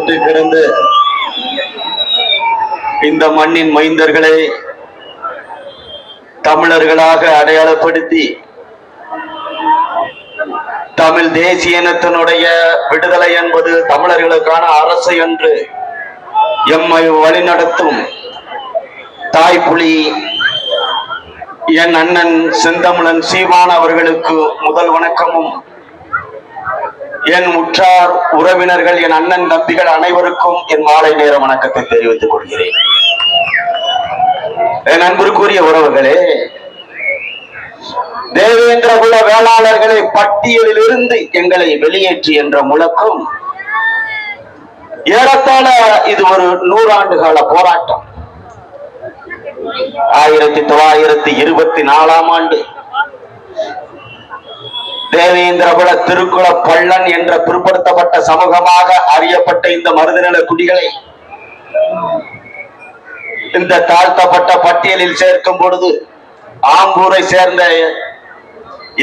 தொட்டு கிடந்த இந்த மண்ணின் மைந்தர்களை தமிழர்களாக அடையாளப்படுத்தி தமிழ் தேசிய இனத்தினுடைய விடுதலை என்பது தமிழர்களுக்கான அரசு என்று எம்மை வழிநடத்தும் தாய்ப்புலி என் அண்ணன் செந்தமிழன் சீமான் அவர்களுக்கு முதல் வணக்கமும். என் உற்றார் உறவினர்கள் என் அண்ணன் தம்பிகள் அனைவருக்கும் என் மாலை நேர வணக்கத்தை தெரிவித்துக் கொள்கிறேன். என் அன்பிற்குரிய உறவுகளே தேவேந்திர குல வேளாளர்களை பட்டியலில் இருந்து எங்களை வெளியேற்றி என்ற முழக்கம் ஏறத்தாழ இது ஒரு நூறாண்டு கால போராட்டம். ஆயிரத்தி தொள்ளாயிரத்தி இருபத்தி நாலாம் ஆண்டு தேவேந்திரபுர திருக்குல பள்ளன் என்ற பிற்படுத்தப்பட்ட சமூகமாக அறியப்பட்ட இந்த மருதநில குடிகளை இந்த தாழ்த்தப்பட்ட பட்டியலில் சேர்க்கும் பொழுது ஆம்பூரை சேர்ந்த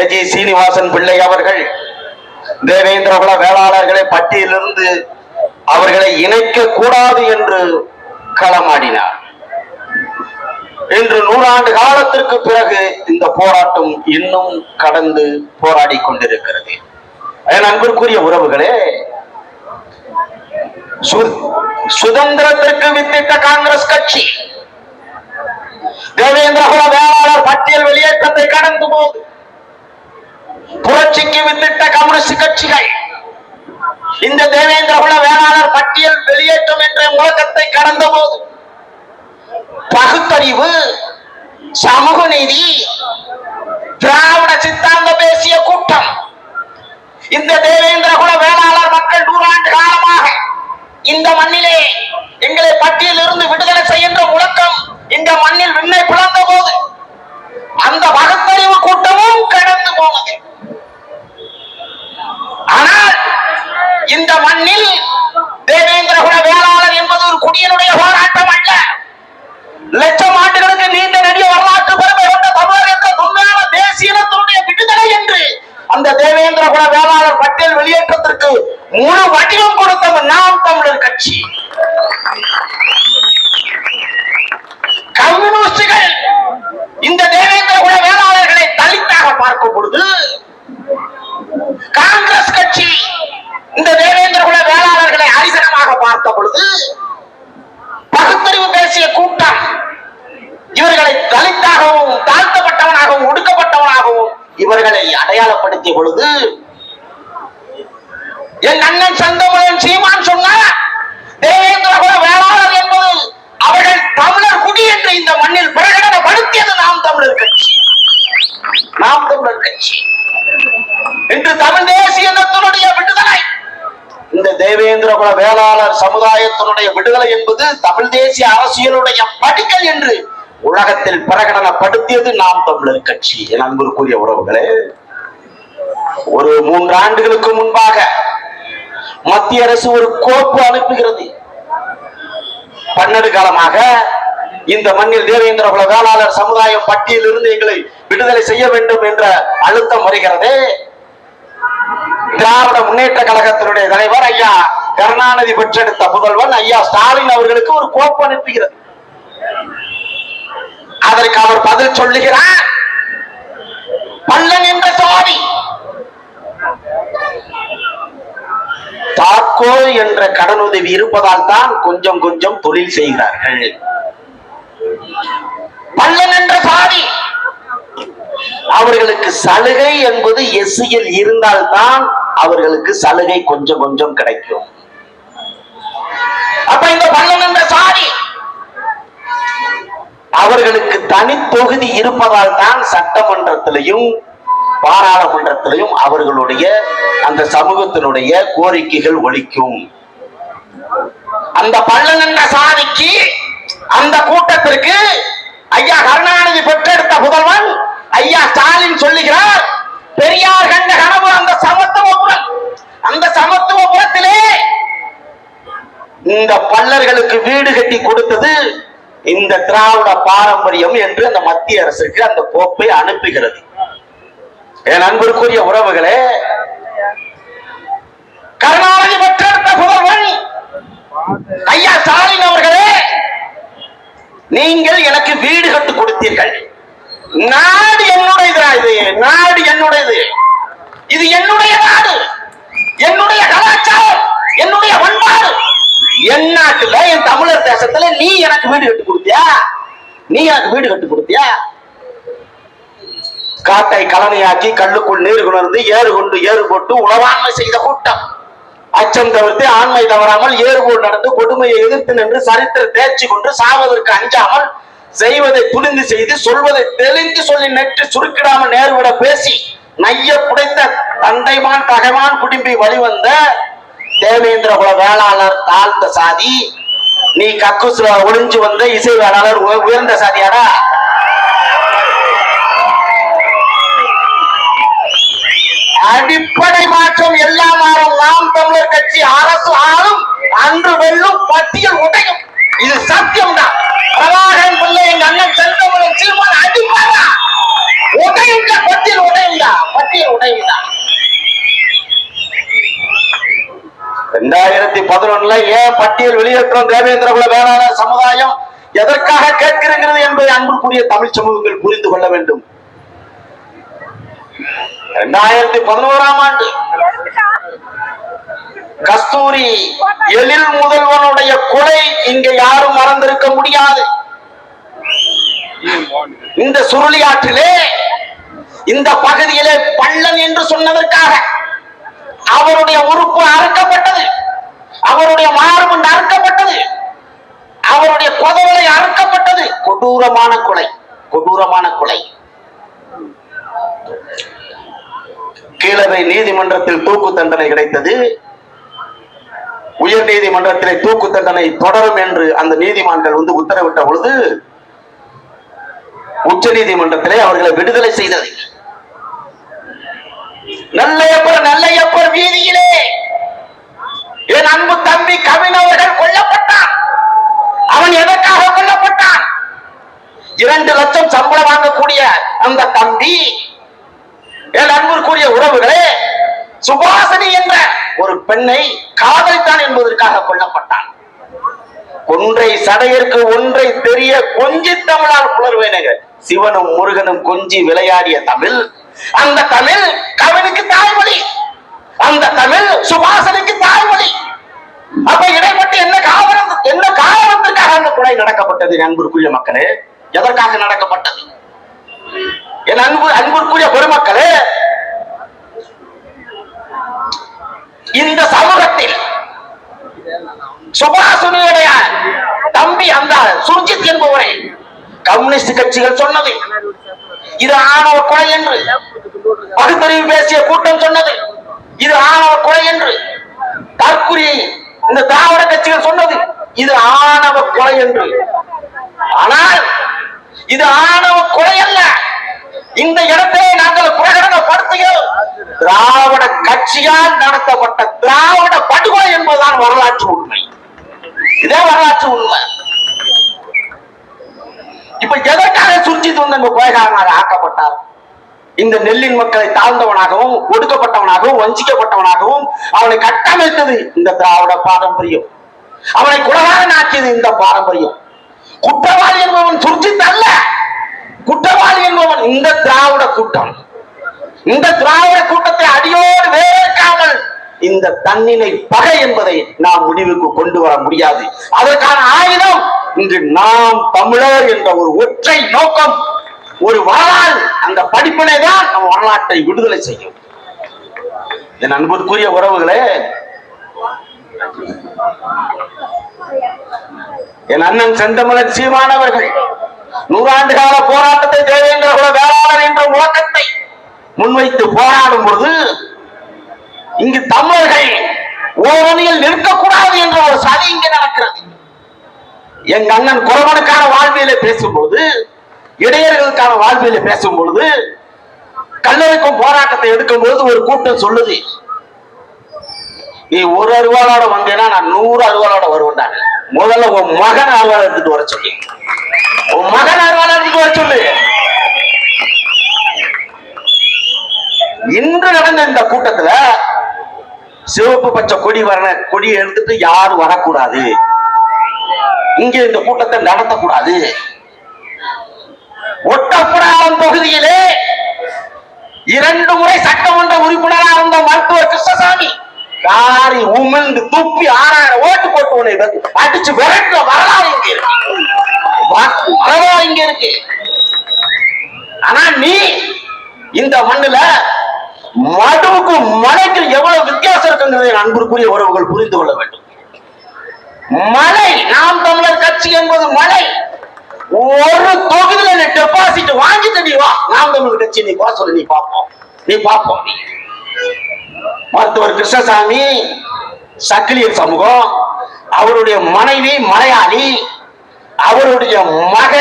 ஏஜி சீனிவாசன் பிள்ளை அவர்கள் தேவேந்திரகுல வேளாளர்களை பட்டியலிருந்து அவர்களை இணைக்க கூடாது என்று களமாடினார். இன்று நூறாண்டு காலத்திற்கு பிறகு இந்த போராட்டம் இன்னும் கடந்து போராடி கொண்டிருக்கிறது. என் அன்பிற்குரிய உறவுகளே சு- சுதந்திரத்திற்கு வித்திட்ட காங்கிரஸ் கட்சி தேவேந்திர குல வேளாளர் பட்டியல் வெளியேற்றத்தை கடந்து போது புரட்சிக்கு வித்திட்ட கம்யூனிஸ்ட் கட்சிகள் இந்த தேவேந்திர குல வேளாளர் பட்டியல் வெளியேற்றம் என்ற முழக்கத்தை கடந்த போது பகுத்தறிவு சமூக நீதி திராவிட சித்தாந்த பேசிய கூட்டம். இந்த தேவேந்திர குல வேளாளர் மக்கள் நூறாண்டு காலமாக இந்த மண்ணிலே எங்களை பட்டியலில் இருந்து விடுதலை செய்கின்ற முழக்கம் இந்த மண்ணில் விண்ணை பிளந்த போது அந்த பகுத்தறிவு கூட்டமும் கடந்து போனது. ஆனால் இந்த மண்ணில் தேவேந்திர குல வேளாளர் என்பது ஒரு குடியனுடைய போராட்டம் அல்ல லட்சம் ஆண்டுகளுக்கு நீண்ட நெடிய வரலாற்று பெருமை கொண்ட தமிழர் என்ற உண்மையான தேசிய இனத்தினுடைய விடுதலை என்று அந்த தேவேந்திர குல வேளாளர் பட்டியல் வெளியேற்றத்திற்கு முழு வடிவம் கொடுத்தவர் நாம் தமிழர் கட்சி கம்யூனிஸ்டுகள் இந்த தேவேந்திர குல வேளாளர்களை தலித்தாக பார்க்கும் பொழுது காங்கிரஸ் கட்சி இந்த தேவேந்திர குல வேளாளர்களை அரிசனமாக பார்த்த பொழுது பகுத்தறிவு பேசிய கூட்டம் இவர்களை தலித்தாகவும் தாழ்த்தப்பட்டவனாகவும் ஒடுக்கப்பட்டவனாகவும் இவர்களை அடையாளப்படுத்திய பொழுது என் அண்ணன் சந்தமுடன் சீமான் சொன்னார் தேவேந்திர குல வேளாளர் என்பது அவர்கள் தமிழர் குடி என்று இந்த மண்ணில் பிரகடனப்படுத்தியது நாம் தமிழர் கட்சி. நாம் தமிழர் கட்சி. இன்று தமிழ் தேசிய இனத்தினுடைய விடுதலை. இந்த தேவேந்திர குல வேளாளர் சமுதாயத்தினுடைய விடுதலை என்பது தமிழ் தேசிய அரசியலுடைய படிக்கல் என்று உலகத்தில் பிரகடனப்படுத்தியது நாம் தமிழர் கட்சி. என் அன்பிற்குரிய உறவுகளே ஒரு மூன்று ஆண்டுகளுக்கு முன்பாக மத்திய அரசு ஒரு கோப்பு அனுப்புகிறது. பன்னெண்டு காலமாக இந்த மண்ணில் தேவேந்திர குல வேளாளர் சமுதாயம் பட்டியலிருந்து எங்களை விடுதலை செய்ய வேண்டும் என்ற அழுத்தம் வருகிறது. திராவிட முன்னேற்ற கழகத்தினுடைய தலைவர் ஐயா கருணாநிதி பெற்றெடுத்த முதல்வன் ஐயா ஸ்டாலின் அவர்களுக்கு ஒரு கோப்பு அனுப்புகிறது. அதற்கு அவர் பதில் சொல்லுகிறார். பள்ளன் என்ற சாதி தாக்கோ என்ற கடனுதவி இருப்பதால் தான் கொஞ்சம் கொஞ்சம் தொழில் செய்கிறார்கள். பள்ளன் என்ற சாதி. அவர்களுக்கு சலுகை என்பது எஸ்சியில் இருந்தால்தான் அவர்களுக்கு சலுகை கொஞ்சம் கொஞ்சம் கிடைக்கும். அப்ப இந்த பள்ளன் என்ற சாதி. அவர்களுக்கு தனி தொகுதி இருப்பதால் தான் சட்டமன்றத்திலையும் பாராளுமன்றத்திலையும் அவர்களுடைய அந்த சமூகத்தினுடைய கோரிக்கைகள் ஒழிக்கும் அந்த பள்ளம் என்ற சாதிக்கு அந்த கூட்டத்திற்கு ஐயா கருணாநிதி பெற்றெடுத்த முதல்வன் ஐயா ஸ்டாலின் சொல்லுகிறார் பெரியார் கண்ட கனவு அந்த சமத்துவபுரம் அந்த சமத்துவபுரத்திலே இந்த பல்லர்களுக்கு வீடு கட்டி கொடுத்தது இந்த திராவிட பாரம்பரியம் என்று அந்த மத்திய அரசுக்கு அந்த கோப்பை அனுப்புகிறது. என் அன்பிற்குரிய உறவுகளே கருணாநிதி பெற்றெடுத்த புதல்வன் ஐயா ஸ்டாலின் அவர்களே நீங்கள் எனக்கு வீடு கட்டு கொடுத்தீர்கள். நாடு என்னுடையதா இது? நாடு என்னுடையது? இது என்னுடைய நாடு. என்னுடைய கலாச்சாரம் என்னுடைய பண்பாடு. என் நாட்டுல என் தமிழர் தேசத்துல நீ எனக்கு வீடு கட்டு கொடுத்தியா? நீ எனக்கு வீடு கட்டு கொடுத்தியா? காட்டை கலனையாக்கி கல்லுக்குள் நீர் குணர்ந்து ஏறு கொண்டு ஏறு போட்டு உணவாண்மை செய்த கூட்டம். அச்சம் தவிர்த்து ஆண்மை தவறாமல் ஏறுபோல் நடந்து கொடுமையை எதிர்த்து நின்று சரித்திர தேர்ச்சி கொண்டு சாவதற்கு அஞ்சாமல் செய்வதை துணிந்து செய்து சொல்வதை தெளிந்து சொல்லி நெற்றி சுருக்கிடாமல் நேர்விட பேசி நைய புடைத்த தந்தைமான் பகைவான் குடும்பி வழிவந்த தேவேந்திர குல வேளாளர் தாழ்ந்த சாதி. நீ கக்குசுல ஒளிஞ்சு வந்த இசை வேளாளர் உயர்ந்த சாதியாடா? அடிப்படை மாற்றம் எல்லாம் மாறும். நாம் தமிழர் கட்சி அரசு ஆளும் அன்று வெல்லும் பட்டியல் உடையும். இது சத்தியம் தான் பிரபாகரன் பிள்ளை எங்க அண்ணன் செந்தமிழன் சீமான் அடிப்பாரா உடையும் பட்டியல் உடையுண்டா பட்டியல் உடையும் ரெண்டாயிரத்தி பதினொன்னுல ஏன் பட்டியல் வெளியேற்றம் தேவேந்திர குல வேளாண் சமுதாயம் எதற்காக கேட்கிறது என்பதை அன்புக்குரிய தமிழ் சமூகங்கள் புரிந்து கொள்ள வேண்டும். இரண்டாயிரத்தி பதினோராம் ஆண்டு கஸ்தூரி எழில் முதல்வனுடைய கொலை இங்க யாரும் மறந்திருக்க முடியாது. இந்த சுருளியாற்றிலே இந்த பகுதியிலே பள்ளன் என்று சொன்னதற்காக அவருடைய உறுப்பு அறுக்கப்பட்டது. அவருடைய மார்பு அறுக்கப்பட்டது. அவருடைய புதவலை அறுக்கப்பட்டது. கொடூரமான கொலை கொடூரமான கொலை. கீழவை நீதிமன்றத்தில் தூக்கு தண்டனை கிடைத்தது. உயர் நீதிமன்றத்திலே தூக்கு தண்டனை தொடரும் என்று அந்த நீதிமன்றங்கள் வந்து உத்தரவிட்ட பொழுது உச்ச நீதிமன்றத்திலே அவர்களை விடுதலை செய்தது. நல்லையப்பர் நல்லையப்பர் வீதியிலே என் அன்பு தம்பி கவின் அவர்கள் கொல்லப்பட்டான். அவன் எதற்காக கொல்லப்பட்டான்? இரண்டு லட்சம் சம்பளம் வாங்கக்கூடிய அந்த தம்பி என் அன்பிற்குரிய உறவுகளே சுபாசனி என்ற ஒரு பெண்ணை காதலித்தான் என்பதற்காக கொல்லப்பட்டான். ஒன்றை சடையிற்கு ஒன்றை தெரிய கொஞ்சி தமிழால் புலர்வேனுங்க சிவனும் முருகனும் கொஞ்சி விளையாடிய தமிழ் அந்த தமிழ் கவினுக்கு தாய்மொழி அந்த தமிழ் சுபாசனுக்கு தாய்மொழி. அப்ப இடைப்பட்டு என்ன காரணம் என்ன காரணத்திற்காக அந்த கொலை நடக்கப்பட்டது என் அன்பிற்குரிய மக்களே? எதற்காக நடக்கப்பட்டது? என் அன்பு அன்பிற்குரிய பெருமக்களே இந்த சமூகத்தில் சுபாசுனியுடைய தம்பி அந்த சுர்ஜித் என்பவரை கம்யூனிஸ்ட் கட்சிகள் சொன்னது. இது ஆணவ கொலை என்று. பகுத்தறிவு பேசிய கூட்டம் சொன்னது. இது ஆணவ கொலை என்று. தற்குறி இந்த திராவிட கட்சிகள் சொன்னது. இது ஆணவ கொலை என்று. ஆனால் இது ஆணவ கொலை அல்ல. இந்த இடத்தை நாங்கள் பிரகடனப்படுத்துகிறோம் திராவிட கட்சியால் நடத்தப்பட்ட திராவிட படுகொலை என்பதுதான் வரலாற்று உண்மை. இதே வரலாற்று உண்மை. இப்ப எதற்காக சுர்ஜித் வந்து அந்த கொலைகாரனாக ஆக்கப்பட்டார்? இந்த நெல்லின் மக்களை தாழ்ந்தவனாகவும் ஒடுக்கப்பட்டவனாகவும் வஞ்சிக்கப்பட்டவனாகவும் அவனை கட்டமைத்தது இந்த திராவிட பாரம்பரியம். அவனை குலகாரன் ஆக்கியது இந்த பாரம்பரியம். குற்றவாளி என்பவன் சுர்ஜித் அல்ல. குற்றவாளி என்பவன் இந்த திராவிட கூட்டம். இந்த திராவிட கூட்டத்தை அடியோடு வேர்க்காமல் இந்த தன்னிலை பகை என்பதை நாம் முடிவுக்கு கொண்டு வர முடியாது. அதற்கான ஆயுதம் இன்று நாம் தமிழர் என்ற ஒரு ஒற்றை நோக்கம் ஒரு வரலாறு. அந்த படிப்பினை தான் நம் வரலாற்றை விடுதலை செய்யும். என் அன்புக்குரிய உறவுகளே என் அண்ணன் செந்தமலர் சீமானவர்கள் நூறாண்டு கால போராட்டத்தை தேவேந்திர குல வேளாளர் என்ற முழக்கத்தை முன்வைத்து போராடும் பொழுது இங்கு தமிழர்கள் ஓரணியில் நிற்கக்கூடாது என்ற ஒரு சதி இங்கு நடக்கிறது. எங்க அண்ணன் குறவனுக்கான வாழ்வியலை பேசும்போது இடையர்களுக்கான வாழ்வியலை பேசும் பொழுது கல்லறைக்கும் போராட்டத்தை எடுக்கும் பொழுது ஒரு கூட்டம் சொல்லுது. நீ ஒரு அருவாளோட வந்தேன்னா நான் நூறு அருவாளோட வருவேன்டாங்க முதல்ல உன் மகன் அருவாள் எடுத்துட்டு வர சொல்லி. உன் மகன் சொல்லு. இன்று நடந்த இந்த கூட்டத்துல சிவப்பு பச்சை கொடி வர கொடி எடுத்துட்டு யாரும் வரக்கூடாது. இங்க இந்த கூட்டத்தை நடத்தக்கூடாது. ஒட்டப்புறம் தொகுதியிலே இரண்டு முறை சட்டமன்ற உறுப்பினராக இருந்த மருத்துவர் கிருஷ்ணசாமி காரி உமிழ்ந்து துப்பி ஆறாயிரம் ஓட்டு போட்டு உன்னை அடிச்சு விரட்டுற வரலாறு இருக்கு. வ- இங்க இருக்கு. ஆனா நீ இந்த மண்ணுல மடுவுக்கும் மலைக்கும் எவ்வளவு வித்தியாசம் இருக்குங்கிறதை என் உறவுகள் புரிந்து கொள்ள வேண்டும். மலை நாம் தமிழர் கட்சி என்பது மலை. ஒரு தொகுதியில என்ன டெபாசிட் வாங்கி தண்ணி வா. நாம் தமிழர் கட்சி நீ வா நீ பார்ப்போம். நீ பார்ப்போம். நீ மருத்துவர் கிருஷ்ணசாமி சக்கிலியர் சமூகம் அவருடைய மனைவி மலையாளி அவருடைய மக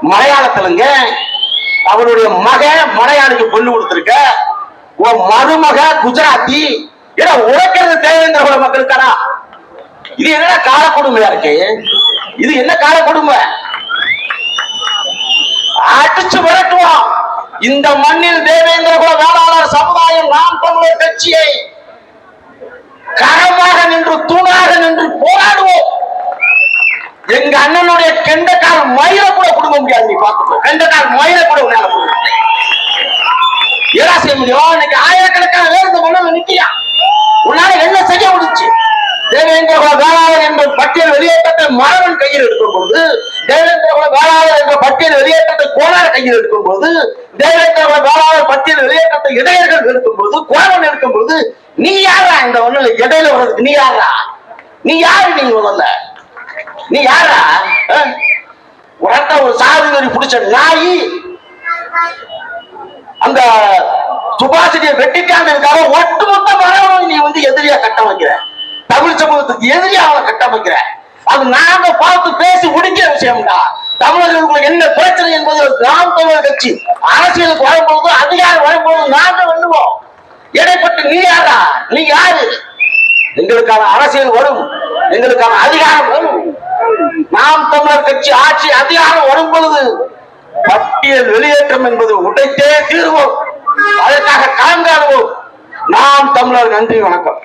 மலையாள அவருடைய மக மலையாளிக்கு பொண்ணு கொடுத்திருக்க. உன் மருமக குஜராத்தி. ஏன்னா உழைக்கிறது தேவேந்திர குல மக்களுக்கானா இது என்ன கால கொடுமையா இருக்கு? இது என்ன கால கொடுமை? அடிச்சு விரட்டுவோம். இந்த மண்ணில் தேவேந்திர குல வேளாளர் சமுதாயம் நாம் தமிழர் கட்சியை கரமாக நின்று தூணாக நின்று போராடுவோம். எங்க அண்ணனுடைய கெண்டக்கார மயில கூட கொடுக்க முடியாது நீ பாத்துக்கோ கெண்டக்கார மயில கூட உன்னால கொடுக்க முடியாது. ஏடா செய்ய முடியும் இன்னைக்கு ஆயிரக்கணக்கான பேர் இந்த மண்ணில் நிக்கியா? உன்னால என்ன செய்ய முடிச்சு தேவேந்திர குல வேளாளர் என்ற பட்டியல் வெளியேற்றத்தை மரவன் கையில் எடுக்கும் போது தேவேந்திர குல வேளாளர் என்ற பட்டியல் வெளியேற்றத்தை கோனார் கையில் எடுக்கும் போது தேவேந்திர குல வேளாளர் பட்டியல் வெளியேற்றத்தை இடையர்கள் எடுக்கும் போது கோவன் எடுக்கும் போது நீ யாரா இந்த ஒண்ணுல இடையில வர்றதுக்கு நீ யாரா நீ யாரு நீங்க முதல்ல? நீ யாரா? உரத்த ஒரு சாதி வெறி பிடிச்ச நாய் அந்த சுபாஷினியை வெட்டிக்காம ஒட்டுமொத்த மரபணும் நீ வந்து எதிரியா கட்டமைக்கிற தமிழ் சமூகத்துக்கு எதிரியா அவனை கட்டமைக்கிற அது நாங்க பார்த்து பேசி முடிக்கிற விஷயம்டா. தமிழர்களுக்கு என்ன பிரச்சனை என்பது நாம் தமிழர் கட்சி. அரசியலுக்கு வரும்போது அதிகாரம் வரும்போது நாங்க வெல்லுவோம். இடைப்பட்டு நீ யாரா? நீ யாரு? எங்களுக்கான அரசியல் வரும். எங்களுக்கான அதிகாரம் வரும். நாம் தமிழர் கட்சி ஆட்சி அதிகாரம் வரும் பொழுது பட்டியல் வெளியேற்றம் என்பது உடைத்தே தீர்வோம். அதற்காக கலந்தாடுவோம். நாம் தமிழர் நன்றி வணக்கம்.